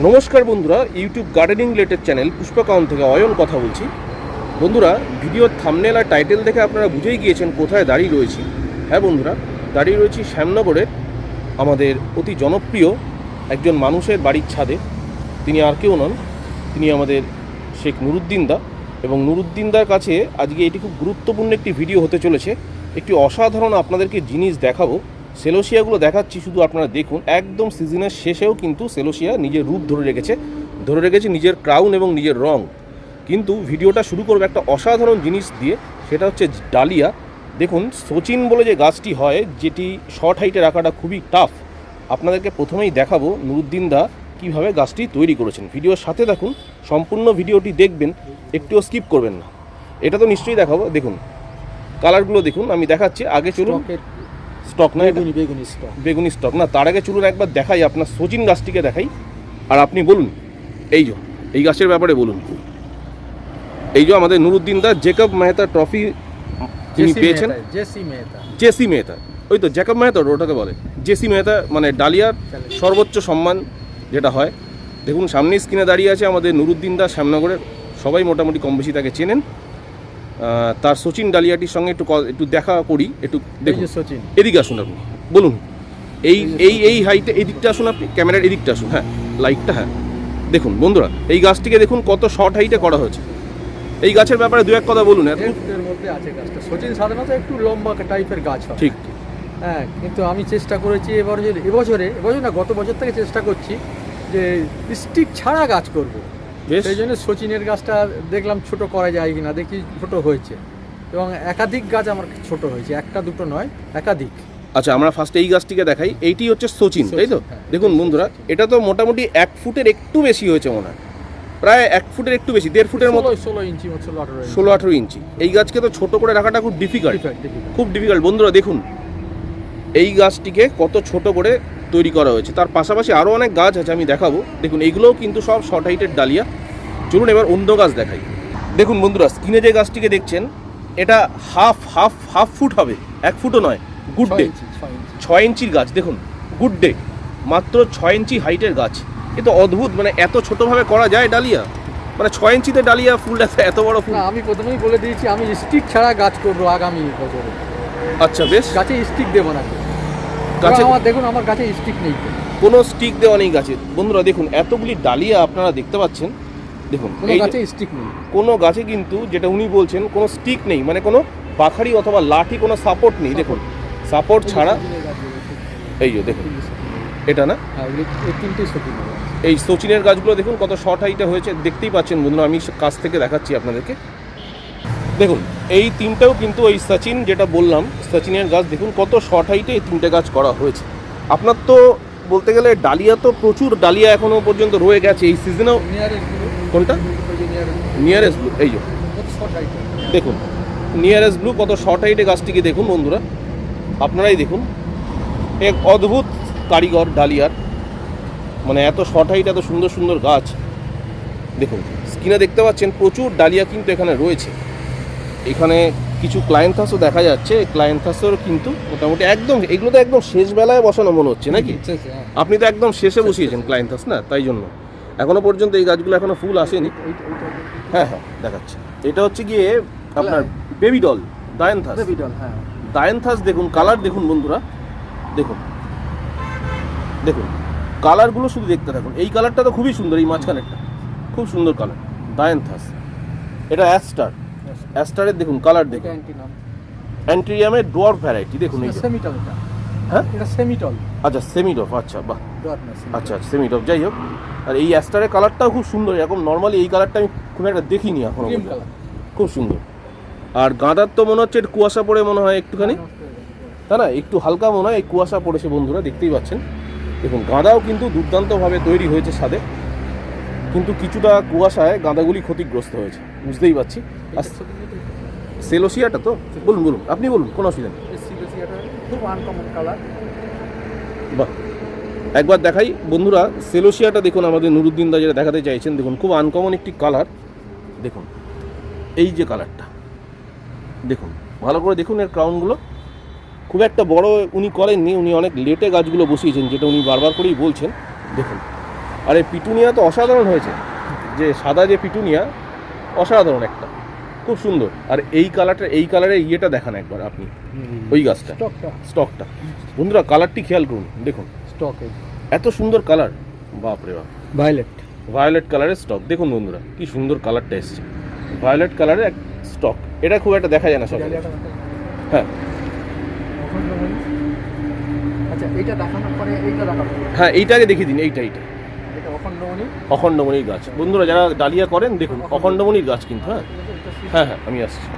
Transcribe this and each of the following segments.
নমস্কার বন্ধুরা, YouTube gardening related channel Pushpakaun থেকে অয়ন কথা বলছি। বন্ধুরা, ভিডিওর থামনেল আর টাইটেল দেখে আপনারা বুঝেই গিয়েছেন কোথায় দাঁড়িয়ে রয়েছি। হ্যাঁ বন্ধুরা, দাঁড়িয়ে রয়েছি শ্যামনগরের আমাদের অতি জনপ্রিয় একজন মানুষের বাড়ির ছাদে। তিনি আর কেউ নন, তিনি আমাদের শেখ নুরুদ্দিন দা। এবং নুরুদ্দিন দার কাছে আজকে এটি খুব গুরুত্বপূর্ণ একটি ভিডিও হতে চলেছে। একটি অসাধারণ আপনাদেরকে জিনিস দেখাবো। সেলোসিয়াগুলো দেখাচ্ছি, শুধু আপনারা দেখুন। একদম সিজনের শেষেও কিন্তু সেলোসিয়া নিজের রূপ ধরে রেখেছে ধরে রেখেছে নিজের ক্রাউন এবং নিজের রং। কিন্তু ভিডিওটা শুরু করবে একটা অসাধারণ জিনিস দিয়ে, সেটা হচ্ছে ডালিয়া। দেখুন সচিন বলে যে গাছটি হয়, যেটি শর্ট হাইটে রাখাটা খুবই টাফ আপনাদেরকে প্রথমেই দেখাবো নুরুদ্দিন দা কীভাবে গাছটি তৈরি করেছেন। ভিডিওর সাথে দেখুন সম্পূর্ণ ভিডিওটি দেখবেন, একটুও স্কিপ করবেন না। এটা তো নিশ্চয়ই দেখাবো, দেখুন। কালারগুলো দেখুন, আমি দেখাচ্ছি। আগে চলুন। স্টক না বেগুনি বেগুনি স্টক। বেগুনি স্টক। না তার আগে চলুন একবার দেখাই আপনার সচিন গাছটিকে দেখাই। আর আপনি বলুন এই যে এই গাছের ব্যাপারে বলুন। এই যে আমাদের নুরুদ্দিন দা জেকব মেহতা ট্রফি তিনি পেয়েছেন। J C Mehta. J C Mehta. ওই তো জ্যাকব মেহতা ওটাকে বলে। জেসি মেহতা মানে ডালিয়ার সর্বোচ্চ সম্মান যেটা হয়। দেখুন সামনে স্ক্রিনে দাঁড়িয়ে আছে আমাদের নুরুদ্দিন দা শ্যামনগরের। সবাই মোটামুটি কম বেশি তাকে চেনেন। তার সচিন ডালিয়াটির সঙ্গে একটু একটু দেখা করি একটু এই দেখুন। সচিন। এদিকে আসুন আপনি বলুন। এই এই এই হাইটে এই দিকটা আসুন আপনি ক্যামেরার এদিকটা আসুন হ্যাঁ লাইটটা হ্যাঁ। দেখুন বন্ধুরা এই গাছটিকে দেখুন কত শর্ট হাইটে করা হয়েছে। এই গাছের ব্যাপারে দু এক কথা বলুন মধ্যে আছে গাছটা। সচিন সাধারণত একটু লম্বা টাইপের গাছ হয়। ঠিক। হ্যাঁ কিন্তু আমি চেষ্টা করেছি এবার এবছরে এবছর না গত বছর থেকে চেষ্টা করছি যে স্টিক ছাড়া গাছ করব। সেই জন্য সচিনের গাছটা দেখলাম ছোট করা যায় কিনা দেখি ছোট হয়েছে। এবং একাধিক গাছ আমার ছোট হয়েছে একটা দুটো নয় একাধিক। আচ্ছা আমরা ফার্স্ট এই গাছটিকে দেখাই এইটি হচ্ছে সচিন তাই তো? হ্যাঁ। দেখুন বন্ধুরা এটা তো মোটামুটি এক ফুটের একটু বেশি হয়েছে মনে হয়। প্রায় এক ফুটের একটু বেশি দেড় ফুটের মতো। ষোলো ইঞ্চি ষোলো আঠারো ইঞ্চি। এই গাছকে তো ছোট করে রাখাটা খুব ডিফিকাল্ট। খুব ডিফিকাল্ট বন্ধুরা দেখুন এই গাছটিকে কত ছোট করে তৈরি করা হয়েছে। তার পাশাপাশি আরও অনেক গাছ আছে আমি দেখাবো। দেখুন এইগুলোও কিন্তু সব শর্ট হাইটের ডালিয়া। চলুন এবার অন্য গাছ দেখাই। দেখুন বন্ধুরা স্ক্রিনে যে গাছটিকে দেখছেন এটা হাফ হাফ হাফ ফুট হবে। এক ফুটও নয় গুড ডে ছয় ইঞ্চির গাছ দেখুন গুড ডে মাত্র ছয় ইঞ্চি হাইটের গাছ। এ তো অদ্ভুত মানে এত ছোটোভাবে করা যায় ডালিয়া? মানে ছয় ইঞ্চিতে ডালিয়া ফুল এত এত বড় ফুল। আমি প্রথমেই বলে দিয়েছি আমি স্টিক ছাড়া গাছ করব আগামী বছরে। আচ্ছা বেশ। গাছে স্টিক দেবো না। গাছে আমার দেখুন আমার গাছে স্টিক নেই। কোনো স্টিক দেওয়া নেই গাছে। বন্ধুরা দেখুন এতগুলি ডালিয়া আপনারা দেখতে পাচ্ছেন। দেখুন কোনো এই গাছে স্টিক নেই। কোনো গাছে কিন্তু যেটা উনি বলছেন কোনো স্টিক নেই। মানে কোনো পাখাড়ি অথবা লাঠি কোনো সাপোর্ট নেই। দেখুন সাপোর্ট ছাড়া এই যে দেখুন এটা না? হ্যাঁ এই সচিনের গাছগুলো দেখুন কত শর্ট হাইটে হয়েছে। দেখতেই পাচ্ছেন বন্ধুরা আমি কাছ থেকে দেখাচ্ছি আপনাদেরকে। দেখুন এই তিনটাও কিন্তু ওই সচিন যেটা বললাম সচিনের গাছ দেখুন কত শর্ট হাইটে এই তিনটে গাছ করা হয়েছে। আপনার তো বলতে গেলে ডালিয়া তো প্রচুর ডালিয়া এখনও পর্যন্ত রয়ে গেছে। এই সিজনেও কোনটা? নিয়ারেস্ট ব্লু এই যে। দেখুন নিয়ারেস্ট ব্লু কত শর্ট হাইটে গাছটিকে দেখুন বন্ধুরা। আপনারাই দেখুন। এক অদ্ভুত কারিগর ডালিয়ার। মানে এত শর্ট হাইট এত সুন্দর সুন্দর গাছ। দেখুন স্ক্রিনে দেখতে পাচ্ছেন প্রচুর ডালিয়া কিন্তু এখানে রয়েছে। এখানে কিছু ক্লায়েন্থাসও দেখা যাচ্ছে। ক্লায়েন্থাসেরও কিন্তু মোটামুটি একদম এগুলো তো একদম শেষ বেলায় বসানো মনে হচ্ছে নাকি? হ্যাঁ। আপনি তো একদম শেষে বসিয়েছেন ক্লায়েন্থাস না? তাই জন্য। এখনও পর্যন্ত এই গাছগুলো এখনও ফুল আসেনি। হ্যাঁ হ্যাঁ দেখাচ্ছে। এটা হচ্ছে গিয়ে আপনার বেবি ডল ডায়ানথাস ওইটা বিটল, হ্যাঁ। ডায়ানথাস দেখুন কালার দেখুন বন্ধুরা। দেখুন। দেখুন কালারগুলো শুধু দেখতে থাকুন। এই কালারটা তো খুবই সুন্দর এই মাঝখানেরটা। খুব সুন্দর কালার ডায়ানথাস এটা অ্যাস্টার অ্যাস্টারের দেখুন কালার দেখুন। অ্যান্ট্রিয়ামের ডোয়ার ভ্যারাইটি দেখুন এই এটা। হ্যাঁ? এটা সেমিটল আচ্ছা সেমিডফ আচ্ছা বাহ। না, আচ্ছা সেমিডফ যাই হোক। আর এই অ্যাস্টারের কালারটাও খুব সুন্দর এরকম নর্মালি এই কালারটা আমি খুব একটা দেখিনি এখনও। খুব সুন্দর। আর গাঁদার তো মনে হচ্ছে কুয়াশা পড়ে মনে হয় একটুখানি। তাই না একটু হালকা মনে হয় এই কুয়াশা পড়েছে বন্ধুরা দেখতেই পাচ্ছেন। দেখুন গাঁদাও কিন্তু দুর্দান্তভাবে তৈরি হয়েছে সাদে কিন্তু কিছুটা কুয়াশায় গাঁদাগুলি ক্ষতিগ্রস্ত হয়েছে। বুঝতেই পারছি। আর সেলোসিয়াটা তো? বলুন বলুন। আপনি বলুন কোনো অসুবিধা নেই। খুব আনকমন কালার বাহ। একবার দেখাই। বন্ধুরা সেলোসিয়াটা দেখুন আমাদের নুরুদ্দিন দা যেটা দেখাতে চাইছেন দেখুন খুব আনকমন একটি কালার দেখুন এই যে কালারটা দেখুন ভালো করে দেখুন এর ক্রাউনগুলো খুব একটা বড় উনি করেননি উনি অনেক লেটে গাছগুলো বসিয়েছেন যেটা উনি বারবার করেই বলছেন। দেখুন আর এই পিটুনিয়া তো অসাধারণ হয়েছে। যে সাদা যে পিটুনিয়া অসাধারণ একটা। খুব সুন্দর। আর এই কালারটা এই কালারের ইয়েটা দেখান একবার আপনি। ওই গাছটা। স্টকটা। বন্ধুরা কালারটি খেয়াল করুন দেখুন। স্টক। এত সুন্দর কালার। বাপরে বাপ। ভায়োলেট। ভায়োলেট কালারের স্টক। দেখুন বন্ধুরা কি সুন্দর কালারটা এসছে। ভায়োলেট কালারের এক স্টক। এটা খুব একটা দেখা যায় না সব হ্যাঁ। আচ্ছা এইটা দেখানোর পরে এইটা দেখাবো। হ্যাঁ এইটাকে দেখিয়ে দিন এইটা এইটা। অখণ্ডমণির গাছ। বন্ধুরা, যারা ডালিয়া করেন, দেখুন, অখণ্ডমণির গাছ কিন্তু হ্যাঁ? হ্যাঁ হ্যাঁ আমি আসছি।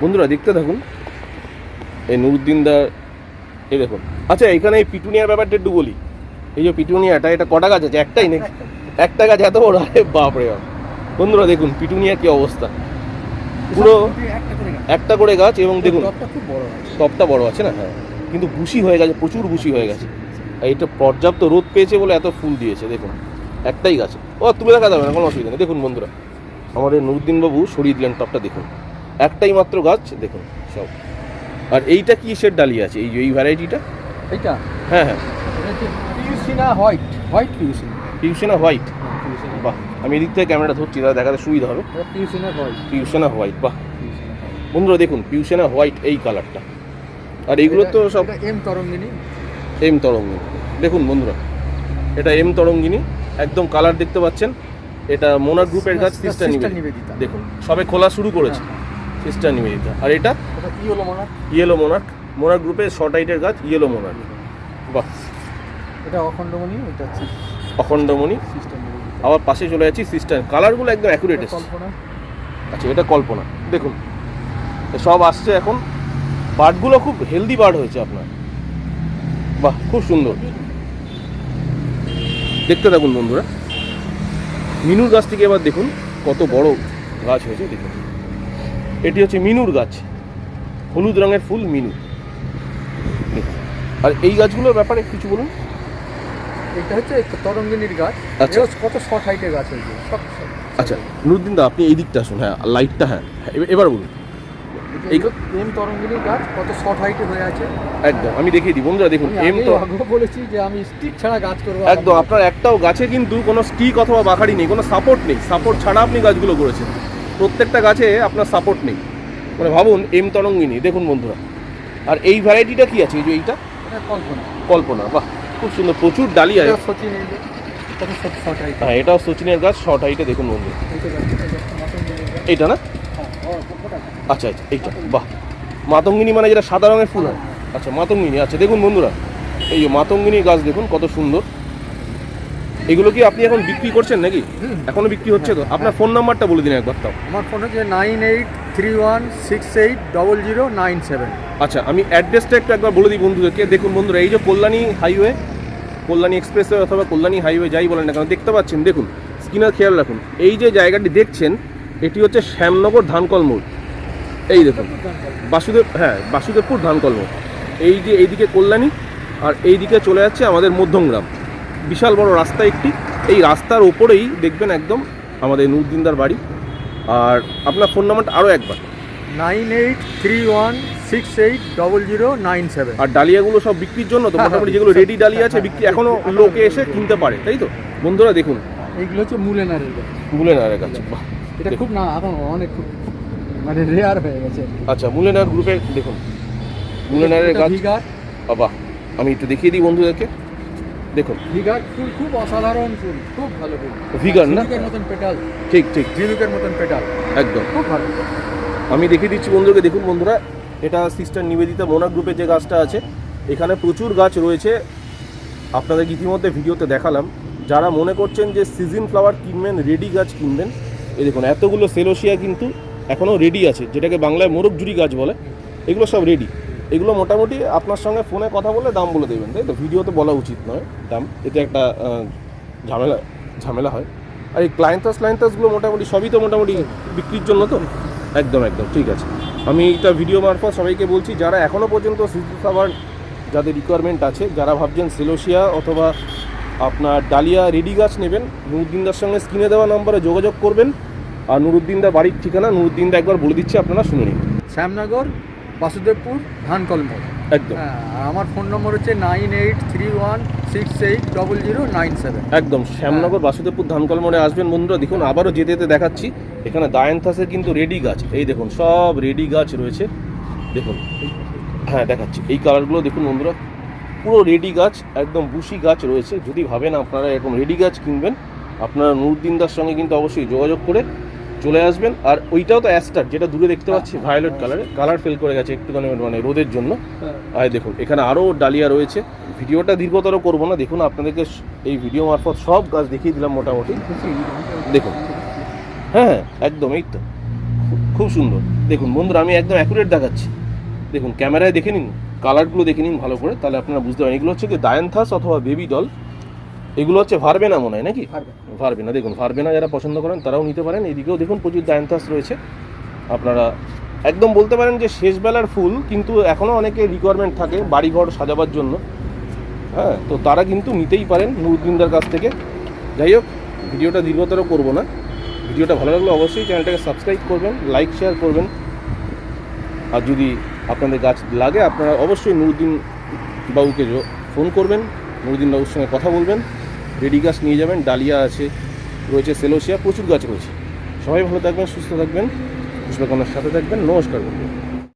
বন্ধুরা, দেখতে থাকুন। এই নুরুদ্দিন দা, এই দেখুন। আচ্ছা এখানে এই পিটুনিয়ার ব্যাপারটা একটু বলি। এই যে পিটুনিয়াটা, এটা কটা গাছ আছে? একটাই নাকি? একটা গাছ এত বড়, আরে বাপরে বাপ। বন্ধুরা, দেখুন, পিটুনিয়ার কি অবস্থা। পুরো একটা করে গাছ। এবং দেখুন, টপটা বড় আছে না? হ্যাঁ। কিন্তু বুশি হয়ে গেছে, প্রচুর বুশি হয়ে গেছে। আর এটা পর্যাপ্ত রোদ পেয়েছে বলে এত ফুল দিয়েছে, দেখুন। একটাই গাছ। ও তুলে দেখা যাবে না কোনো অসুবিধা নেই। দেখুন বন্ধুরা আমাদের নুরুদ্দিন বাবু সরিয়ে দিলেন টপটা দেখুন। একটাই মাত্র গাছ দেখুন সব। আর এইটা কি শেড ডালিয়ে আছে? এই যে এই ভ্যারাইটিটা এইটা? হ্যাঁ হ্যাঁ। পিউসিনা হোয়াইট হোয়াইট পিউসিনা পিউসেনা হোয়াইট বাহ আমি এদিক থেকে ক্যামেরাটা ধরছি দেখাতে সুবিধা হবে। এটা পিউসিনা হোয়াইট পিউসেনা হোয়াইট বাহ। বন্ধুরা দেখুন পিউসেনা হোয়াইট এই কালারটা আর এইগুলো তো সব এম তরঙ্গিনী। এম তরঙ্গিনী। দেখুন বন্ধুরা এটা এম তরঙ্গিনী। একদম কালার দেখতে পাচ্ছেন। এটা মোনার গ্রুপের গাছ সিস্টার নিবেদিতা। দেখুন সবে খোলা শুরু করেছে। সিস্টার নিবেদিতা। আর এটা? ইয়েলো মোনার্ক মোনার গ্রুপের শর্ট হাইটের গাছ ইয়েলো মোনার্ক বাহ। এটা অখণ্ডমণি এটা অখণ্ডমণি। আবার পাশে চলে যাচ্ছি সিস্টার কালারগুলো একদম অ্যাকুরেট আচ্ছা এটা কল্পনা। দেখুন সব আসছে এখন। বার্ডগুলো খুব হেলদি বার্ড হয়েছে আপনার। বাহ খুব সুন্দর। দেখতে থাকুন বন্ধুরা। মিনুর গাছ থেকে এবার দেখুন কত বড় গাছ হয়েছে দেখুন। এটি হচ্ছে মিনুর গাছ হলুদ রঙের ফুল মিনু। আর এই গাছগুলোর ব্যাপারে কিছু বলুন। এটা হচ্ছে একটা তরঙ্গিনীর গাছ। আচ্ছা। কত শর্ট হাইটের গাছ হয়েছে আচ্ছা নুরুদ্দিন দা আপনি এই দিকটা আসুন হ্যাঁ লাইটটা হ্যাঁ এবার বলুন। এই- এম তরঙ্গিনীর গাছ কত শর্ট হাইটে হয়ে আছে। একদম আমি দেখিয়ে দিই বন্ধুরা দেখুন এম তো বলেছি যে আমি স্টিক ছাড়া গাছ করব একদম আপনার একটাও গাছে কিন্তু কোনো স্টিক অথবা বাখারি নেই কোনো সাপোর্ট নেই। সাপোর্ট ছাড়া আপনি গাছগুলো করেছেন। প্রত্যেকটা গাছে আপনার সাপোর্ট নেই। মানে ভাবুন এম তরঙ্গিনী দেখুন বন্ধুরা। আর এই ভ্যারাইটিটা কি আছে? এই যে এইটা? কল্পনা। কল্পনা বাহ খুব সুন্দর প্রচুর এটা শর্ট হাইট হ্যাঁ এটাও সচিনের গাছ শর্ট হাইটে দেখুন বন্ধু এইটা না? আচ্ছা আচ্ছা এইটা বাহ। মাতঙ্গিনী মানে যেটা সাদা রঙের ফুল হয়। আচ্ছা মাতঙ্গিনী আচ্ছা দেখুন বন্ধুরা এই যে মাতঙ্গিনী গাছ দেখুন কত সুন্দর। এগুলো কি আপনি এখন বিক্রি করছেন নাকি। এখনও বিক্রি হচ্ছে তো? আপনার ফোন নাম্বারটা বলে দিন একবার তাও। আমার ফোন হচ্ছে nine eight three one six eight double zero nine seven আচ্ছা আমি অ্যাড্রেসটা একটু একবার বলে দিই বন্ধুদেরকে। দেখুন বন্ধুরা এই যে কল্যাণী হাইওয়ে কল্যাণী এক্সপ্রেসওয়ে অথবা কল্যাণী হাইওয়ে যাই বলেন না কেন দেখতে পাচ্ছেন দেখুন স্ক্রিনার খেয়াল রাখুন। এই যে জায়গাটি দেখছেন এটি হচ্ছে শ্যামনগর ধানকল মোড়। এই দেখুন বাসুদেব হ্যাঁ বাসুদেবপুর ধানকল মোড় এই যে এইদিকে কল্যাণী আর এইদিকে চলে যাচ্ছে আমাদের মধ্যমগ্রাম বিশাল বড় রাস্তা একটি। এই রাস্তার ওপরেই দেখবেন একদম আমাদের নুরদিনদার বাড়ি। আর আপনার ফোন নাম্বারটা আরও একবার। Nine eight three one six eight double zero nine seven. আর ডালিয়াগুলো সব বিক্রির জন্য তো হ্যাঁ, মোটামুটি হ্যাঁ, যেগুলো রেডি ডালিয়া আছে হ্যাঁ, বিক্রি এখনও এখনও এখনও লোকে এসে কিনতে পারে তাই তো? বন্ধুরা দেখুন। এইগুলো হচ্ছে মুলেনারের গাছ। মুলেনারের কাছে এটা খুব না এখন অনেক খুব মানে রেয়ার হয়ে গেছে। আচ্ছা মুলেনার গ্রুপে দেখুন। মুলেনারের গাছ বাহ আমি একটু দেখিয়ে দিই বন্ধুদেরকে। দেখুন। ভিগার ফুল খুব অসাধারণ ফুল খুব ভালো ফুল। ভিগার না? মতন পেটাল। ঠিক ঠিক। ঝিনুকের মতন পেটাল। একদম। খুব ভালো। আমি দেখিয়ে দিচ্ছি বন্ধুকে দেখুন বন্ধুরা। এটা সিস্টার নিবেদিতা মোনা গ্রুপের যে গাছটা আছে এখানে প্রচুর গাছ রয়েছে। আপনাদের ইতিমধ্যে ভিডিওতে দেখালাম। যারা মনে করছেন যে সিজন ফ্লাওয়ার কিনবেন রেডি গাছ কিনবেন এই দেখুন এতগুলো সেলোসিয়া কিন্তু এখনও রেডি আছে, যেটাকে বাংলায় মোরগজুরি গাছ বলে, এগুলো সব রেডি এগুলো মোটামুটি আপনার সঙ্গে ফোনে কথা বলে দাম বলে দেবেন, তাই তো? ভিডিওতে বলা উচিত নয় দাম, এতে একটা ঝামেলা ঝামেলা হয়। আর এই ক্লায়েন্টাস ক্লায়েন্টাসগুলো মোটামুটি সবই তো মোটামুটি বিক্রির জন্য তো? একদম একদম, ঠিক আছে। আমি এটা ভিডিও মারফত সবাইকে বলছি, যারা এখনও পর্যন্ত সিজন খাবার যাদের রিকোয়ারমেন্ট আছে, যারা ভাবছেন সেলোসিয়া অথবা আপনার ডালিয়া রেডি গাছ নেবেন নুরুদ্দিনদার সঙ্গে স্ক্রিনে দেওয়া নম্বরে যোগাযোগ করবেন। আর নুরুদ্দিনদা বাড়ির ঠিকানা নুরুদ্দিনদা একবার বলে দিচ্ছি আপনারা শুনে নিন। শ্যামনগর বাসুদেবপুর ধানকল মোড় একদম। হ্যাঁ আমার ফোন নম্বর হচ্ছে nine eight three one six eight double zero nine seven. একদম শ্যামনগর বাসুদেবপুর ধানকল মোড়ে আসবেন বন্ধুরা। দেখুন আবারও যেতে যেতে দেখাচ্ছি। এখানে দায়ান্থাসের কিন্তু রেডি গাছ। এই দেখুন সব রেডি গাছ রয়েছে। দেখুন হ্যাঁ দেখাচ্ছি। এই কালারগুলো দেখুন বন্ধুরা পুরো রেডি গাছ একদম বুশি গাছ রয়েছে। যদি ভাবেন আপনারা এরকম রেডি গাছ কিনবেন আপনারা নুরুদ্দিনদার সঙ্গে কিন্তু অবশ্যই যোগাযোগ করে চলে আসবেন। আর ওইটাও তো অ্যাস্টার যেটা দূরে দেখতে পাচ্ছি ভায়োলেট কালারে কালার ফেল করে গেছে একটুখানি মানে রোদের জন্য। আর দেখুন এখানে আরও ডালিয়া রয়েছে। ভিডিওটা দীর্ঘতর করব না দেখুন আপনাদেরকে এই ভিডিও মারফত সব গাছ দেখিয়ে দিলাম মোটামুটি। দেখুন। হ্যাঁ হ্যাঁ একদম এই তো। খুব- খুব সুন্দর। দেখুন বন্ধুরা আমি একদম অ্যাকুরেট দেখাচ্ছি। দেখুন ক্যামেরায় দেখে নিন কালারগুলো দেখে নিন ভালো করে। তাহলে আপনারা বুঝতে পারেন। এগুলো হচ্ছে কি ডায়ান্থাস অথবা বেবি ডল এগুলো হচ্ছে ভারবে না মনে হয় নাকি? ভারবে না দেখুন ভারবে না যারা পছন্দ করেন তারাও নিতে পারেন। এদিকেও দেখুন প্রচুর ডায়ান্থাস রয়েছে। আপনারা একদম বলতে পারেন যে শেষ বেলার ফুল কিন্তু এখনও অনেকে রিকোয়ারমেন্ট থাকে বাড়িঘর সাজাবার জন্য। হ্যাঁ তো তারা কিন্তু নিতেই পারেন নুরুদ্দিনদার কাছ থেকে। যাই হোক ভিডিওটা দীর্ঘতর করব না। ভিডিওটা ভালো লাগলে অবশ্যই চ্যানেলটাকে সাবস্ক্রাইব করবেন লাইক শেয়ার করবেন। আর যদি আপনাদের গাছ লাগে আপনারা অবশ্যই নুরুদ্দিন বাবুকে ফোন করবেন নুরুদ্দিন বাবুর সঙ্গে কথা বলবেন। রেডি গাছ নিয়ে যাবেন, ডালিয়া আছে, রয়েছে সেলোসিয়া, প্রচুর গাছ রয়েছে। সবাই ভালো থাকবেন, সুস্থ থাকবেন পুষ্পকর্ণের সাথে থাকবেন, নমস্কার বন্ধু